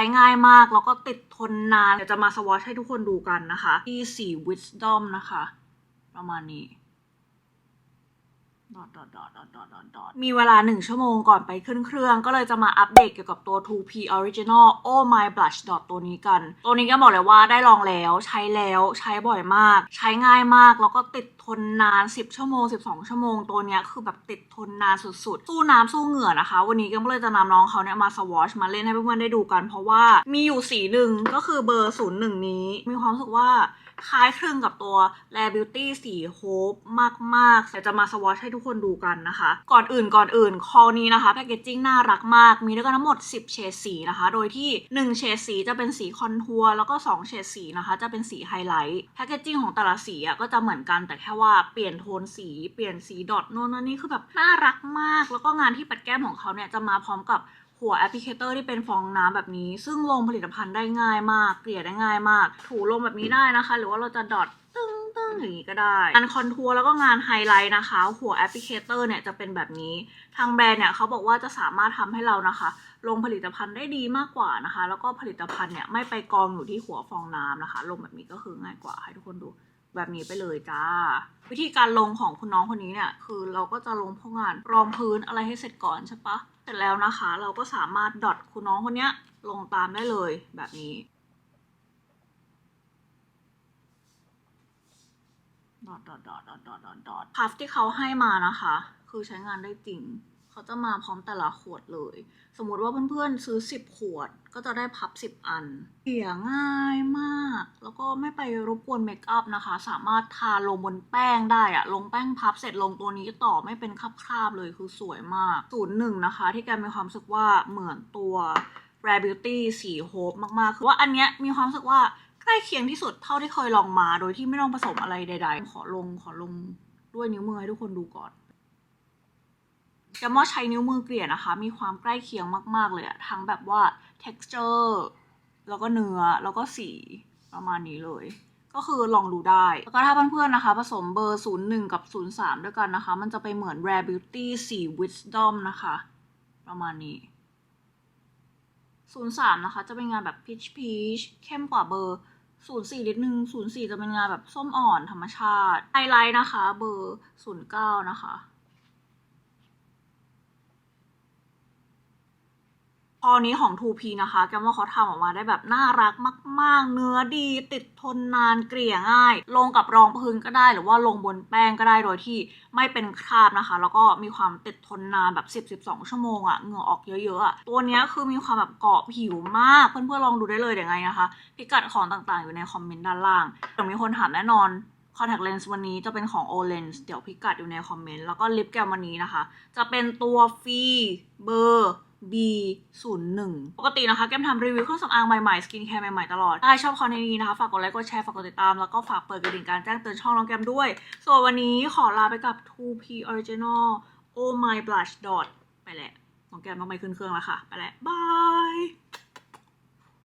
ช้ง่ายมาก แล้วก็ติดทนนาน เดี๋ยวจะมาสวอชให้ทุกคนดูกันนะคะที่สี wisdom นะคะ ประมาณนี้ ดอทดอทดอทดอทดอทดอทดอทมีเวลา1ชั่วโมงก่อนไปขึ้นเครื่อง ก็เลยจะมาอัปเดตเกี่ยวกับตัว 2P Original Oh My Blush Dot ตัวนี้กัน ตัวนี้ก็บอกเลยว่าได้ลองแล้ว ใช้แล้วใช้บ่อยมาก ใช้ง่ายมาก แล้วก็ติดทนนาน 10 ชั่วโมง 12 ชั่วโมง ตัวเนี้ยคือแบบติดทนนานสุดๆ สู้น้ำสู้เหงื่อนะคะ วันนี้ก็เลยจะนำน้องเขาเนี่ยมาสวอชมาเล่นให้เพื่อนๆได้ดูกัน เพราะว่ามีอยู่สีหนึ่งก็คือเบอร์01นี้ มีความรู้สึกว่าคล้ายคลึงกับตัว Rare Beauty สีโฮปมากๆแต่จะมาสวอชให้ทุกคนดูกันนะคะ ก่อนอื่นก่อนอื่นคอนี้นะคะแพคเกจจิ้งน่ารักมาก มีด้วยกันทั้งหมด 10 เฉดสีนะคะ โดยที่ 1 เฉดสีจะเป็นสีคอนทัวร์แล้วก็ 2 เฉดสีนะคะจะเป็นสีไฮไลท์แพคเกจจิ้งของแต่ละสีอะก็จะเหมือนกันแต่แค่ว่าเปลี่ยนโทนสีเปลี่ยนสีดอทโน่นนั่นนี่คือแบบน่ารักมาก แล้วก็งานที่ปัดแก้มของเขาเนี่ยจะมาพร้อมกับหัวแอปพลิเคเตอร์ที่เป็นฟองน้ำแบบนี้ ซึ่งลงผลิตภัณฑ์ได้ง่ายมาก เกลี่ยได้ง่ายมาก ถูลงแบบนี้ได้นะคะ หรือว่าเราจะดอท ตึ้งอย่างนี้ก็ได้งานคอนทัวร์แล้วก็งานไฮไลท์นะคะ หัวแอปพลิเคเตอร์เนี่ยจะเป็นแบบนี้ ทางแบรนด์เนี่ยเขาบอกว่าจะสามารถทำให้เรานะคะ ลงผลิตภัณฑ์ได้ดีมากกว่านะคะ แล้วก็ผลิตภัณฑ์เนี่ยไม่ไปกองอยู่ที่หัวฟองน้ำนะคะ ลงแบบนี้ก็คือง่ายกว่าให้ทุกคนดูแบบนี้ไปเลยจ้า วิธีการลงของคุณน้องคนนี้เนี่ย คือเราก็จะลงพวกงานรองพื้นอะไรให้เสร็จก่อนใช่ปะเสร็จแล้วนะคะ เราก็สามารถดอทคุณน้องคนเนี้ยลงตามได้เลยแบบนี้ ดอทดอทดอทดอทดอทดอทดอทพัฟที่เขาให้มานะคะ คือใช้งานได้จริง เขาจะมาพร้อมแต่ละขวดเลย สมมติว่าเพื่อนๆซื้อ 10 ขวด ก็จะได้พับ 10 อันเกลี่ยง่ายมาก แล้วก็ไม่ไปรบกวนเมคอัพนะคะ สามารถทาลงบนแป้งได้อะลงแป้งพับเสร็จลงตัวนี้ต่อไม่เป็นคราบๆเลยคือสวยมากศูนย์หนึ่งนะคะ ที่แกมีความรู้สึกว่าเหมือนตัว Rare Beauty สีโฮปมากๆ คือว่าอันเนี้ยมีความรู้สึกว่า ใกล้เคียงที่สุดเท่าที่เคยลองมา โดยที่ไม่ต้องผสมอะไรใด ๆ ขอลงขอลงด้วยนิ้วมือให้ทุกคนดูก่อนแกมว่าใช้นิ้วมือเกลี่ยนะคะ มีความใกล้เคียงมาก ๆ เลยอะทั้งแบบว่า texture แล้วก็เนื้อ แล้วก็สีประมาณนี้เลย ก็คือลองดูได้ แล้วก็ถ้าเพื่อนๆนะคะ ผสมเบอร์ 01 กับ 03 ด้วยกันนะคะ มันจะไปเหมือน Rare Beauty สี Wisdom นะคะ ประมาณนี้ 03 นะคะ จะเป็นงานแบบ peach peach เข้มกว่าเบอร์ ศูนย์สี่นิดนึงศูนย์สี่จะเป็นงานแบบส้มอ่อนธรรมชาติไฮไลท์นะคะ เบอร์ศูนย์เก้านะคะ พอนี้ของ 2P นะคะแกว่าเขาทำออกมาได้แบบน่ารักมาก ๆ เนื้อดี ติดทนนานเกลี่ยง่าย ลงกับรองพื้นก็ได้ หรือว่าลงบนแป้งก็ได้โดยที่ไม่เป็นคราบนะคะ แล้วก็มีความติดทนนานแบบ 10-12 ชั่วโมงอะ่ะเหงื่อออกเยอะๆอะ่ะตัวนี้คือมีความแบบเกาะผิวมาก เพื่อนๆลองดูได้เลยเดี๋ยวไงนะคะ พิกัดของต่างๆ อยู่ในคอมเมนต์ด้านล่างเดี๋ยวมีคนถามแน่นอน contact lens วันนี้จะเป็นของ o l e n s เดี๋ยวพิกัดอยู่ในคอมเมนต์แล้วก็ลิปแกมวันนี้นะคะ จะเป็นตัวฟรีเบอร์ B 0 1 ปกตินะคะแกมทำรีวิวเครื่องสำอางใหม่ๆ สกินแคร์ใหม่ๆ ตลอด ถ้าชอบคอนเทนต์นี้นะคะ ฝากกดไลค์ กดแชร์ ฝากกดติดตาม แล้วก็ฝากเปิดกระดิ่งการแจ้งเตือนช่องน้องแกมด้วย ส่วนวันนี้ขอลาไปกับ 2P Original Oh My Blush Dot ไปแหละน้องแกมต้องไปขึ้นเครื่องแล้วค่ะ ไปแล้วบาย